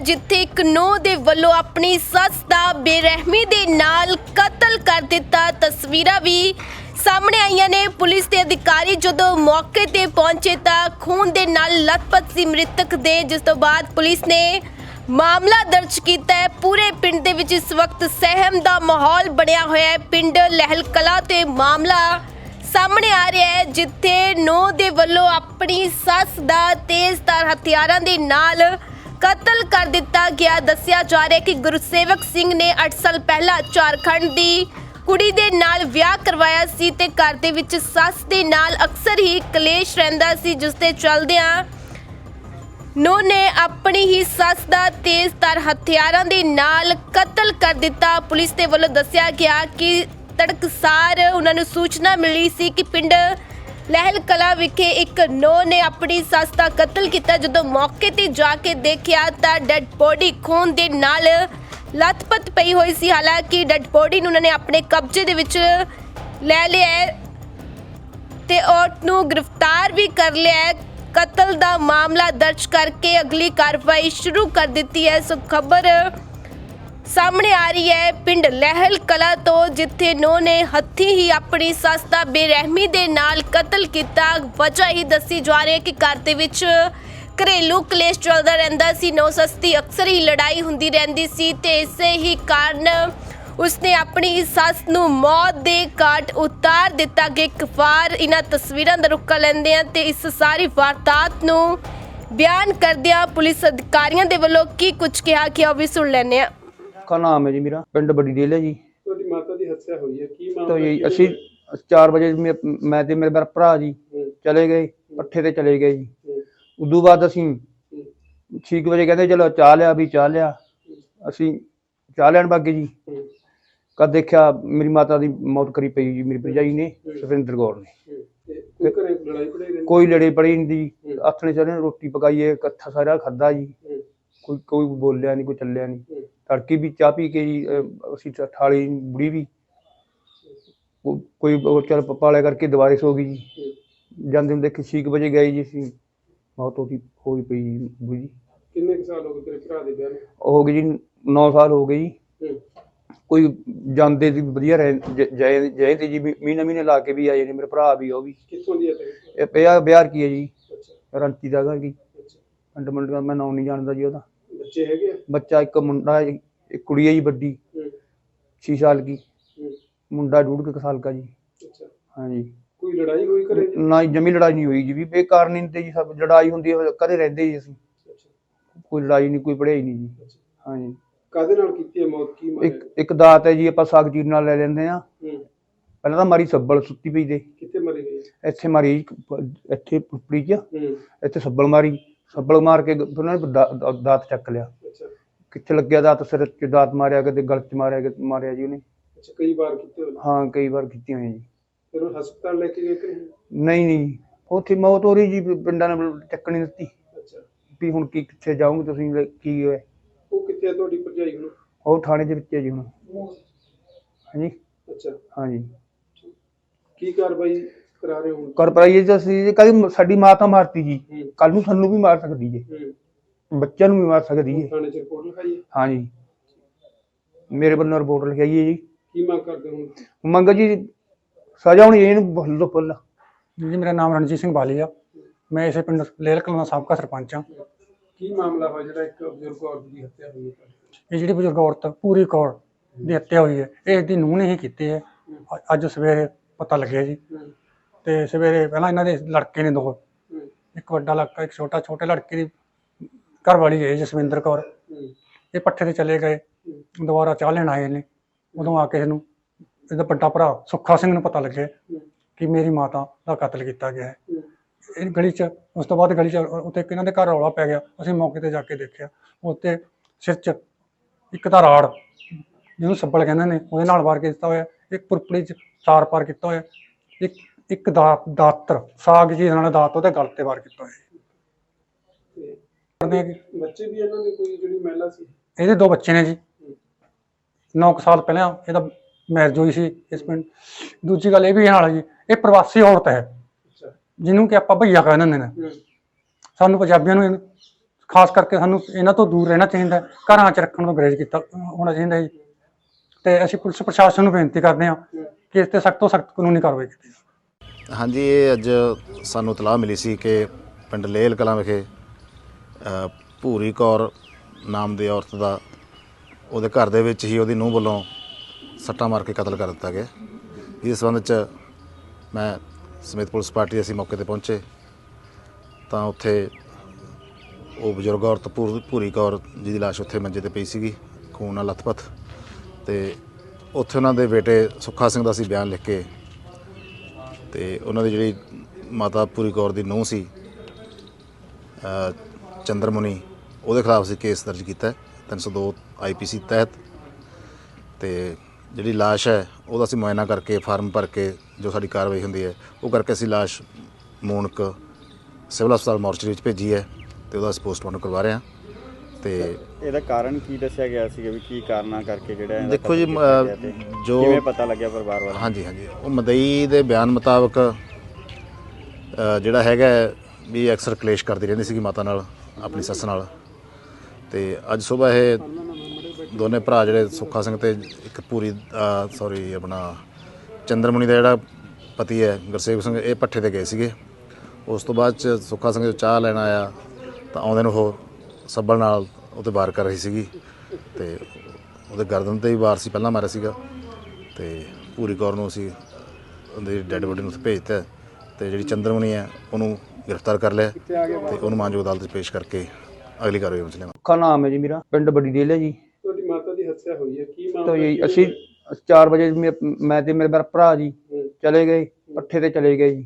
ਜਿੱਥੇ ਇੱਕ ਨੂੰਹ ਦੇ ਵੱਲੋਂ ਆਪਣੀ ਸੱਸ ਦਾ ਬੇਰਹਿਮੀ ਦੇ ਨਾਲ ਕਤਲ ਕਰ ਦਿੱਤਾ। ਤਸਵੀਰਾਂ ਵੀ ਸਾਹਮਣੇ ਆਈਆਂ ਨੇ। ਪੁਲਿਸ ਦੇ ਅਧਿਕਾਰੀ ਜਦੋਂ ਮੌਕੇ ਤੇ ਪਹੁੰਚੇ ਤਾਂ ਖੂਨ ਦੇ ਨਾਲ ਲਥਪਥ ਸੀ ਮ੍ਰਿਤਕ ਦੇ, ਜਿਸ ਤੋਂ ਬਾਅਦ ਪੁਲਿਸ ਨੇ ਮਾਮਲਾ ਦਰਜ ਕੀਤਾ ਹੈ। ਪੂਰੇ ਪਿੰਡ ਦੇ ਵਿੱਚ ਇਸ ਵਕਤ ਸਹਿਮ ਦਾ ਮਾਹੌਲ ਬਣਿਆ ਹੋਇਆ ਹੈ। ਪਿੰਡ ਲਹਿਲ ਕਲਾ ਤੇ ਮਾਮਲਾ ਸਾਹਮਣੇ ਆ ਰਿਹਾ ਹੈ, ਜਿੱਥੇ ਨੋ ਦੇ ਵੱਲੋਂ ਆਪਣੀ ਸੱਸ ਦਾ ਤੇਜ਼ਧਾਰ ਹਥਿਆਰਾਂ ਦੇ ਨਾਲ ਕਤਲ ਕਰ ਦਿੱਤਾ ਗਿਆ। ਦੱਸਿਆ ਜਾ ਰਿਹਾ ਹੈ ਕਿ ਗੁਰਸੇਵਕ ਸਿੰਘ ਨੇ 8 ਸਾਲ ਪਹਿਲਾਂ ਝਾਰਖੰਡ ਦੀ ਕੁੜੀ ਦੇ ਨਾਲ ਵਿਆਹ ਕਰਵਾਇਆ ਸੀ ਤੇ ਘਰ ਦੇ ਵਿੱਚ ਸੱਸ ਦੇ ਨਾਲ ਅਕਸਰ ਹੀ ਕਲੇਸ਼ ਰਹਿੰਦਾ ਸੀ, ਜਿਸ ਦੇ ਚਲਦਿਆਂ ਨੋ ਨੇ ਆਪਣੀ ਹੀ ਸੱਸ ਦਾ ਤੇਜ਼ ਤੇਜ਼ਧਾਰ ਹਥਿਆਰਾਂ ਦੇ ਨਾਲ ਕਤਲ ਕਰ ਦਿੱਤਾ। ਪੁਲਿਸ ਦੇ ਵੱਲੋਂ ਦੱਸਿਆ ਗਿਆ ਕਿ ਤੜਕਸਾਰ ਉਹਨਾਂ ਨੂੰ ਸੂਚਨਾ ਮਿਲੀ ਸੀ ਕਿ ਪਿੰਡ ਲਹਿਲ ਕਲਾ ਵਿਖੇ ਇੱਕ ਨੋ ਨੇ ਆਪਣੀ ਸੱਸ ਦਾ ਕਤਲ ਕੀਤਾ। ਜਦੋਂ ਮੌਕੇ ਤੇ ਜਾ ਕੇ ਦੇਖਿਆ ਤਾਂ ਡੈੱਡ ਬੋਡੀ ਖੂਨ ਦੇ ਨਾਲ ਲੱਥਪੱਥ ਪਈ ਹੋਈ ਸੀ। ਹਾਲਾਂਕਿ ਡੈੱਡ ਬੋਡੀ ਨੂੰ ਉਹਨਾਂ ਨੇ ਆਪਣੇ ਕਬਜ਼ੇ ਦੇ ਵਿੱਚ ਲੈ ਲਿਆ ਤੇ ਔਰਤ ਨੂੰ ਗ੍ਰਿਫਤਾਰ ਵੀ ਕਰ ਲਿਆ ਕਤਲ ਦਾ ਮਾਮਲਾ ਦਰਜ ਕਰਕੇ ਅਗਲੀ ਕਾਰਵਾਈ ਸ਼ੁਰੂ ਕਰ ਦਿੱਤੀ ਹੈ। ਸੋ ਖਬਰ ਸਾਹਮਣੇ ਆ ਰਹੀ ਹੈ ਪਿੰਡ ਲਹਿਲ ਕਲਾ ਤੋਂ, ਜਿੱਥੇ ਨੋ ਨੇ ਹੱਥੀ ਹੀ ਆਪਣੀ ਸੱਸ ਦਾ ਬੇਰਹਿਮੀ ਦੇ ਨਾਲ ਕਤਲ ਕੀਤਾ। ਵਜ੍ਹਾ ਹੀ ਦੱਸੀ ਜਾ ਰਹੀ ਹੈ ਕਿ ਘਰ ਦੇ ਵਿੱਚ ਘਰੇਲੂ ਕਲੇਸ਼ ਚੱਲਦਾ ਰਹਿੰਦਾ ਸੀ। ਨੋ ਸਸਤੀ ਅਕਸਰ ਹੀ ਲੜਾਈ ਹੁੰਦੀ ਰਹਿੰਦੀ ਸੀ ਤੇ ਇਸੇ ਹੀ ਕਾਰਨ ਉਸਨੇ ਆਪਣੀ ਸੱਸ ਨੂੰ ਮੌਤ ਦੇ ਘਾਟ ਉਤਾਰ ਦਿੱਤਾ। ਕਿ ਇੱਕ ਵਾਰ ਇਹਨਾਂ ਤਸਵੀਰਾਂ ਦਾ ਰੁੱਕਾ ਲੈਂਦੇ ਆ ਤੇ ਇਸ ਸਾਰੀ ਵਾਰਦਾਤ ਨੂੰ ਬਿਆਨ ਕਰਦਿਆਂ ਪੁਲਿਸ ਅਧਿਕਾਰੀਆਂ ਦੇ ਵੱਲੋਂ ਕੀ ਕੁਝ ਕਿਹਾ ਕਿ ਉਹ ਵੀ ਸੁਣ ਲੈਂਦੇ ਆ ਸੁੱਖਾ ਨਾਮ ਹੈ ਜੀ ਮੇਰਾ ਪਿੰਡ ਬੜੀ ਡੇਲ ਹੈ ਜੀ। ਤੁਹਾਡੀ ਮਾਤਾ ਦੀ ਹੱਤਿਆ ਹੋਈ ਹੈ ਕੀ ਮਾਮਲਾ ਤਾਂ ਅਸੀਂ ਹੋਇਆ? 4 ਵਜੇ ਮੈਂ ਤੇ ਮੇਰਾ ਭਰਾ ਜੀ ਚਲੇ ਗਏ ਪੱਠੇ ਤੇ ਚਲੇ ਗਏ ਜੀ। ਹੂੰ, ਉਦੋਂ ਬਾਅਦ ਅਸੀਂ ਹੂੰ, 6 ਵਜੇ ਕਹਿੰਦੇ ਚਲੋ ਚਾਹ ਲਿਆ ਵੀ ਚਾਹ ਲਿਆ। ਅਸੀਂ ਚਾਹ ਲੈਣ ਬਾਗੇ ਜੀ। ਹੂੰ, ਕਦ ਦੇਖਿਆ ਮੇਰੀ ਮਾਤਾ ਦੀ ਮੌਤ ਕਰੀ ਪਈ ਜੀ ਮੇਰੀ ਭਰਜਾਈ ਨੇ ਸੁਖਵਿੰਦਰ ਕੌਰ ਨੇ। ਕੋਈ ਘਰੇ ਲੜਾਈ ਪੜਾਈ ਰਹਿੰਦੀ? ਕੋਈ ਲੜੇ ਪੜੀ ਨਹੀਂ ਦੀ ਆਥਣੇ ਸਾਰੇ ਰੋਟੀ ਪਕਾਈਏ ਇਕੱਠਾ ਸਾਰਾ ਖਾਦਾ ਜੀ। ਕੋਈ ਕੋਈ ਬੋਲਿਆ ਨਹੀਂ ਕੋਈ ਚੱਲਿਆ ਨਹੀਂ। ਤੜਕੀ ਵੀ ਚਾਹ ਪੀ ਕੇ ਜੀ ਅਹ, ਅਸੀਂ ਤਾਂ ਥਾਲੀ ਬੁੜੀ ਵੀ। ਕੋ- ਕੋਈ ਉਹ ਚੱਲ ਪਾਲਿਆ ਕਰਕੇ ਦੁਬਾਰੇ ਸੋ ਗਈ ਜੀ। ਹੂੰ। ਜਾਂਦੇ ਹੁੰਦੇ ਕਿ 6 ਵਜੇ ਗਏ ਜੀ ਅਸੀਂ। ਮੌਤ ਉਹਦੀ ਹੋਈ ਪਈ ਜੀ ਬੁੜੀ ਕਿੰਨੇ ਕੁ ਸਾਲ ਹੋ ਗਏ ਤੇਰੇ ਭਰਾ ਦੇ ਵਿਆਹ ਨੂੰ? ਉਹ ਹੋ ਗਈ ਜੀ 9 ਸਾਲ ਹੋ ਗਏ ਜੀ। ਹੂੰ, ਕੋਈ ਜਾਂਦੇ ਸੀ ਵਧੀਆ ਰਹੇ ਜ- ਜਏ ਤੇ ਜੀ ਵੀ ਮਹੀਨੇ ਮਹੀਨੇ ਲਾ ਕੇ ਵੀ ਆਏ ਨੇ ਮੇਰੇ ਭਰਾ ਵੀ ਉਹ ਵੀ। ਕਿੱਥੋਂ ਦੀ ਹੈ ਤੇਰੀ? ਇਹ ਪਿਆ ਬਿਹਾਰ ਕੀ ਹੈ ਜੀ? ਅੱਛਾ। ਰੰਤੀ ਦਾ ਗਾ ਜੀ। ਅੱਛਾ। ਪਿੰਡ ਮੰਡ ਦਾ ਮੈਂ ਨਾਮ ਨਹੀਂ ਜਾਣਦਾ ਜੀ ਉਹਦਾ। ਬੱਚੇ ਹੈਗੇ ਆ? ਬੱਚਾ ਇੱਕ ਮੁੰਡਾ ਹੈ ਇੱਕ ਕੁੜੀ ਹੈ ਜੀ ਵੱਡੀ। ਹੂੰ, 6 ਸਾਲ ਹੂੰ, ਮੁੰਡਾ ਡੂਢ ਕੁ ਸਾਲ ਦਾ ਜੀ। ਅੱਛਾ। ਹਾਂਜੀ। ਕੋਈ ਲੜਾਈ ਹੋਈ ਘਰੇ? ਜੀ? ਨਾ ਜੀ ਜਮੀ ਲੜਾਈ ਨਹੀਂ ਹੋਈ ਜੀ। ਵੀ ਬੇਕਾਰ ਨਹੀਂ ਤੇ ਜੀ ਸਭ ਲੜਾਈ ਹੁੰਦੀ ਹੈ ਕਦੇ ਰਹਿੰਦੇ ਜੀ ਅਸੀਂ। ਅੱਛਾ। ਕੋਈ ਲੜਾਈ ਨਹੀਂ ਕੋਈ ਪੜ੍ਹਾਈ ਨਹੀਂ ਜੀ। ਅੱਛਾ। ਹਾਂਜੀ। ਕਾਦੇ ਨਾਲ ਕੀਤੀ ਹੈ ਮੌਤ? ਕੀ ਮਾਰਿਆ? ਇੱਕ ਇੱਕ ਦਾਤ ਹੈ ਜੀ ਆਪਾਂ ਸਾਗ ਚੀਰ ਨਾਲ ਲੈ ਲੈਂਦੇ ਆ ਹੂੰ, ਪਹਿਲਾਂ ਤਾਂ ਮਾਰੀ ਸੱਬਲ ਸੁੱਤੀ ਪਈ ਦੇ ਕਿੱਥੇ ਮਰੀ ਗਈ? ਇੱਥੇ ਮਾਰੀ ਜੀ, ਪ- ਇੱਥੇ ਪੁਪੜੀ ਚ। ਹੂੰ। ਇੱਥੇ ਸੱਬਲ ਮਾਰੀ। ਸੱਬਲ ਮਾਰ ਕੇ ਉਹਨਾਂ ਨੇ ਦਾ- ਦਾਤ ਚੱਕ ਲਿਆ। ਅੱਛਾ। ਕਿੱਥੇ ਲੱਗਿਆ ਦਾਤ? ਸਿਰ ਚ ਦਾਤ ਮਾਰਿਆ ਕਿਤੇ ਗਲ ਚ ਮਾਰਿਆ ਕਿਤੇ ਮਾਰਿਆ ਜੀ ਉਹਨੇ। ਅੱਛਾ ਕਈ ਵਾਰ ਕੀਤੇ ਹਾਂ ਕਈ ਵਾਰ ਕੀਤੀਆਂ ਹੋਈਆਂ ਜੀ। ਫਿਰ ਉਹ ਹਸਪਤਾਲ ਲੈ ਕੇ ਗਏ ਕਿ ਨਹੀਂ? ਨਹੀਂ ਨਹੀਂ। ਉੱਥੇ ਮੌਤ ਹੋ ਰਹੀ ਜੀ ਵੀ ਪਿੰਡਾਂ ਨੇ ਚੱਕਣੀ ਦਿੱਤੀ। ਅੱਛਾ। ਵੀ ਹੁਣ ਕੀ ਕਿੱਥੇ ਜਾਓਗੇ ਤੁਸੀਂ ਕੀ ਹੋਇਆ। ਉਹ ਕਿੱਥੇ ਤੁਹਾਡੀ ਭਰਜਾਈ ਹੁਣ? ਉਹ ਥਾਣੇ ਦੇ ਵਿੱਚ ਹੈ ਜੀ ਹੁਣ। ਹਾਂਜੀ। ਅੱਛਾ। ਹਾਂਜੀ। ਕੀ ਕਾਰਵਾਈ ਕਰਾ ਰਹੇ ਹੋ ਹੁਣ? ਕਰ ਪਰਾਈਏ ਜੀ ਅਸੀਂ ਕਦੀ ਸਾਡੀ ਮਾਂ ਤਾਂ ਮਾਰਤੀ ਜੀ। ਹੂੰ। ਕੱਲ ਨੂੰ ਸਾਨੂੰ ਵੀ ਮਾਰ ਸਕਦੀ ਜੇ ਹੂੰ। ਬੱਚਿਆਂ ਨੂੰ ਵੀ ਮਾਰ ਸਕਦੀ ਹੈ ਥਾਣੇ ਚ ਰਿਪੋਰਟ ਲਿਖਾਈ ਹੈ ਹਾਂਜੀ। ਮੇਰੇ ਵੱਲੋਂ ਰਿਪੋਰਟ ਲਿਖਾਈ ਹੈ ਜੀ। ਕੀ ਮੰਗ ਕਰਦੇ ਹੋ ਹੁਣ? ਮੰਗ ਜੀ ਸਜ਼ਾ ਹੋਣੀ ਚਾਹੀਦੀ ਇਹਨੂੰ ਫੁੱਲ ਤੋਂ ਫੁੱਲ। ਜੀ ਮੇਰਾ ਨਾਮ ਰਣਜੀਤ ਸਿੰਘ ਬਾਲੀ ਆ। ਮੈਂ ਇਸੇ ਪਿੰਡ ਲੇਲ ਕਲਾਂ ਦਾ ਸਾਬਕਾ ਸਰਪੰਚ ਆ। ਕੀ ਮਾਮਲਾ ਹੋਇਆ ਜਿਹੜਾ ਇੱਕ ਬਜ਼ੁਰਗ ਔਰਤ ਦੀ ਹੱਤਿਆ ਹੋਈ ਹੈ? ਇਹ ਜਿਹੜੀ ਬਜ਼ੁਰਗ ਔਰਤ ਪੂਰੀ ਕੌਰ ਦੀ ਹੱਤਿਆ ਹੋਈ ਹੈ। ਇਹ ਇਹਦੀ ਨੂੰਹ ਨੇ ਹੀ ਕੀਤੀ ਹੈ। ਅ- ਅੱਜ ਸਵੇਰੇ ਪਤਾ ਲੱਗਿਆ ਜੀ। ਹੂੰ। ਤੇ ਸਵੇਰੇ ਪਹਿਲਾਂ ਇਹਨਾਂ ਦੇ ਲੜਕੇ ਨੇ ਦੋ। ਇੱਕ ਵੱਡਾ ਲੜਕਾ ਇੱਕ ਛੋਟਾ। ਛੋਟੇ ਲੜਕੇ ਦੀ ਘਰ ਵਾਲੀ ਹੈ ਜਸਵਿੰਦਰ ਕੌਰ। ਇਹ ਪੱਠੇ ਤੇ ਚਲੇ ਗਏ। ਦੁਬਾਰਾ ਚਾਹ ਲੈਣ ਆਏ ਨੇ। ਉਦੋਂ ਆ ਕੇ ਇਹਨੂੰ ਇਹਦਾ ਵੱਡਾ ਭਰਾ ਸੁੱਖਾ ਸਿੰਘ ਨੂੰ ਪਤਾ ਲੱਗਿਆ ਕਿ ਮੇਰੀ ਮਾਤਾ ਦਾ ਕਤਲ ਕੀਤਾ ਗਿਆ ਹੈ। ਇਹ ਗਲੀ 'ਚ ਉਸ ਤੋਂ ਬਾਅਦ ਗਲੀ 'ਚ ਉੱਤੇ ਇਹਨਾਂ ਦੇ ਘਰ ਰੌਲਾ ਪੈ ਗਿਆ। ਅਸੀਂ ਮੌਕੇ ਤੇ ਜਾ ਕੇ ਦੇਖਿਆ। ਉੱਤੇ ਸਿਰ 'ਚ ਇੱਕ ਤਾਂ ਰਾੜ ਜਿਹਨੂੰ ਸੱਬਲ ਕਹਿੰਦੇ ਨੇ ਉਹਦੇ ਨਾਲ ਵਾਰ ਕੇ ਦਿੱਤਾ ਹੋਇਆ। ਇੱਕ ਪੁਰਪੜੀ 'ਚ ਚਾਰ ਪਾਰ ਕੀਤਾ ਹੋਇਆ। ਇੱਕ ਇੱਕ ਦਾਤ ਦਾਤਰ ਸਾਗ ਜੀ ਨਾਲ ਦਾਤ ਉਹਦੇ ਗਲ ਤੇ ਵਾਰ ਕੀਤਾ ਬੱਚੇ ਵੀ ਇਹਨਾਂ ਦੇ ਕੋਈ ਜਿਹੜੀ ਮਹਿਲਾ ਸੀ? ਇਹਦੇ ਦੋ ਬੱਚੇ ਨੇ ਜੀ। 9 ਸਾਲ ਪਹਿਲਾਂ ਇਹਦਾ ਮੈਰਿਜ ਹੋਈ ਸੀ ਇਸ ਪਿੰਡ। ਦੂਜੀ ਗੱਲ ਇਹ ਵੀ ਨਾਲ ਜੀ ਇਹ ਪ੍ਰਵਾਸੀ ਔਰਤ ਹੈ। ਜਿਹਨੂੰ ਕਿ ਆਪਾਂ ਭਈਆ ਕਹਿੰਦੇ ਨੇ। ਹੂੰ। ਸਾਨੂੰ ਪੰਜਾਬੀਆਂ ਨੂੰ ਖਾਸ ਕਰਕੇ ਸਾਨੂੰ ਇਹਨਾਂ ਤੋਂ ਦੂਰ ਰਹਿਣਾ ਚਾਹੀਦਾ ਹੈ। ਘਰਾਂ 'ਚ ਰੱਖਣ ਨੂੰ ਗਰੇਜ ਕੀਤਾ ਹੋਣਾ ਚਾਹੀਦਾ ਹੈ ਜੀ। ਤੇ ਅਸੀਂ ਪੁਲਿਸ ਪ੍ਰਸ਼ਾਸਨ ਨੂੰ ਬੇਨਤੀ ਕਰਦੇ ਹਾਂ। ਕਿ ਇਸ ਤੇ ਸਖਤ ਤੋਂ ਸਖਤ ਕਾਨੂੰਨੀ ਕਾਰਵਾਈ ਕੀਤੀ ਜਾਵੇ। ਹਾਂਜੀ ਇਹ ਅੱਜ ਸਾਨੂੰ ਇਤਲਾਹ ਮਿਲੀ ਸੀ ਕਿ ਪਿੰਡ ਲੇਲ ਕਲਾਂ ਵਿਖੇ ਅ, ਭੂਰੀ ਕੌਰ ਨਾਮ ਦੀ ਔਰਤ ਦਾ ਉਹਦੇ ਘਰ ਦੇ ਵਿੱਚ ਹੀ ਉਹਦੀ ਨੂੰਹ ਵੱਲੋਂ ਸੱਟਾਂ ਮਾਰ ਕੇ ਕਤਲ ਕਰ ਦਿੱਤਾ ਗਿਆ। ਇਸ ਸੰਬੰਧ ਚ ਮੈਂ ਸਮੇਤ ਪੁਲਿਸ ਪਾਰਟੀ ਅਸੀਂ ਮੌਕੇ ਤੇ ਪਹੁੰਚੇ। ਤਾਂ ਉੱਥੇ ਉਹ ਬਜ਼ੁਰਗ ਔਰਤ ਭੂ- ਭੂਰੀ ਕੌਰ ਜਿਹਦੀ ਲਾਸ਼ ਉੱਥੇ ਮੰਜੇ ਤੇ ਪਈ ਸੀਗੀ ਖੂਨ ਨਾਲ ਲੱਥਪੱਥ। ਤੇ ਉੱਥੇ ਉਹਨਾਂ ਦੇ ਬੇਟੇ ਸੁੱਖਾ ਸਿੰਘ ਦਾ ਅਸੀਂ ਬਿਆਨ ਲਿਖ ਕੇ ਤੇ ਉਹਨਾਂ ਦੀ ਜਿਹੜੀ ਮਾਤਾ ਪੂਰੀ ਕੌਰ ਦੀ ਨੂੰਹ ਸੀ ਅ, ਚੰਦਰਮੁਨੀ ਉਹਦੇ ਖਿਲਾਫ ਸੀ ਕੇਸ ਦਰਜ ਕੀਤਾ ਹੈ, 302 ਆਈਪੀਸੀ ਤਹਿਤ। ਤੇ ਜਿਹੜੀ ਲਾਸ਼ ਹੈ ਉਹਦਾ ਅਸੀਂ ਮੁਆਇਨਾ ਕਰਕੇ ਫਾਰਮ ਭਰ ਕੇ ਜੋ ਸਾਡੀ ਕਾਰਵਾਈ ਹੁੰਦੀ ਹੈ ਉਹ ਕਰਕੇ ਅਸੀਂ ਲਾਸ਼ ਮੂਨਕ ਸਿਵਲ ਹਸਪਤਾਲ ਮੋਰਚਰੀ ਵਿੱਚ ਭੇਜੀ ਹੈ ਤੇ ਉਹਦਾ ਅਸੀਂ ਪੋਸਟਮਾਰਟਮ ਕਰਵਾ ਰਹੇ ਹਾਂ। ਤੇ ਇਹਦਾ ਕਾਰਨ ਕੀ ਦੱਸਿਆ ਗਿਆ ਸੀਗਾ ਵੀ ਕੀ ਕਾਰਨਾਂ ਕਰਕੇ ਜਿਹੜਾ ਇਹਦਾ ਦੇਖੋ ਜੀ ਕਤਲ ਕੀਤਾ ਗਿਆ ਅ, ਤੇ ਜੋ ਕਿਵੇਂ ਪਤਾ ਲੱਗਿਆ ਪਰਿਵਾਰ ਵਾਲਿਆਂ ਹਾਂਜੀ ਹਾਂਜੀ। ਉਹ ਮਦਈ ਦੇ ਬਿਆਨ ਮੁਤਾਬਕ ਅ, ਜਿਹੜਾ ਹੈਗਾ ਹੈ ਵੀ ਅਕਸਰ ਕਲੇਸ਼ ਕਰਦੀ ਰਹਿੰਦੀ ਸੀਗੀ ਮਾਤਾ ਨਾਲ ਆਪਣੀ ਸੱਸ ਨਾਲ। ਤੇ ਅੱਜ ਸਵੇਰ ਇਹ ਦੋਨੇ ਭਰਾ ਜਿਹੜੇ ਸੁੱਖਾ ਸਿੰਘ ਤੇ ਇੱਕ ਪੂਰੀ ਸੌਰੀ ਆਪਣਾ ਚੰਦਰਮੁਨੀ ਦਾ ਜਿਹੜਾ ਪਤੀ ਹੈ ਗੁਰਸੇਵ ਸਿੰਘ ਇਹ ਪੱਠੇ ਤੇ ਗਏ ਸੀਗੇ। ਉਸ ਤੋਂ ਬਾਅਦ ਚ ਸੁੱਖਾ ਸਿੰਘ ਜੋ ਚਾਹ ਲੈਣ ਆਇਆ ਤਾਂ ਆਉਂਦੇ ਨੂੰ ਉਹ ਸੱਬਲ ਨਾਲ ਉਹਤੇ ਵਾਰ ਕਰ ਰਹੀ ਸੀਗੀ ਤੇ ਉਹਦੇ ਗਰਦਨ ਤੇ ਵੀ ਵਾਰ ਸੀ ਪਹਿਲਾਂ ਮਾਰਿਆ ਸੀਗਾ ਤੇ ਪੂਰੀ ਕੌਰ ਨੂੰ ਅਸੀਂ ਉਹਦੀ ਡੈੱਡ ਬੋਡੀ ਨੂੰ ਭੇਜਤਾ ਹੈ ਤੇ ਜਿਹੜੀ ਚੰਦਰਮਣੀ ਹੈ ਉਹਨੂੰ ਗ੍ਰਿਫਤਾਰ ਕਰ ਲਿਆ ਤੇ ਉਹਨੂੰ ਮਾਨਯੋਗ ਅਦਾਲਤ 'ਚ ਪੇਸ਼ ਕਰਕੇ ਅਗਲੀ ਕਾਰਵਾਈ ਵਿੱਚ ਲਿਆਵਾਂਗੇ। ਸੁੱਖਾ ਨਾਮ ਹੈ ਜੀ ਮੇਰਾ ਪਿੰਡ ਵੱਡੀ ਡੇਲ ਹੈ ਜੀ। ਤੁਹਾਡੀ ਮਾਤਾ ਦੀ ਹੱਤਿਆ ਹੋਈ ਹੈ ਕੀ ਮਾਮਲਾ ਤਾਂ ਜੀ ਕੀ ਅਸੀਂ ਹੋਇਆ? 4 ਵਜੇ ਮੇ- ਮੈਂ ਤੇ ਮੇਰੇ ਭਰਾ ਜੀ ਚਲੇ ਗਏ ਪੱਠੇ ਤੇ ਚਲੇ ਗਏ ਜੀ।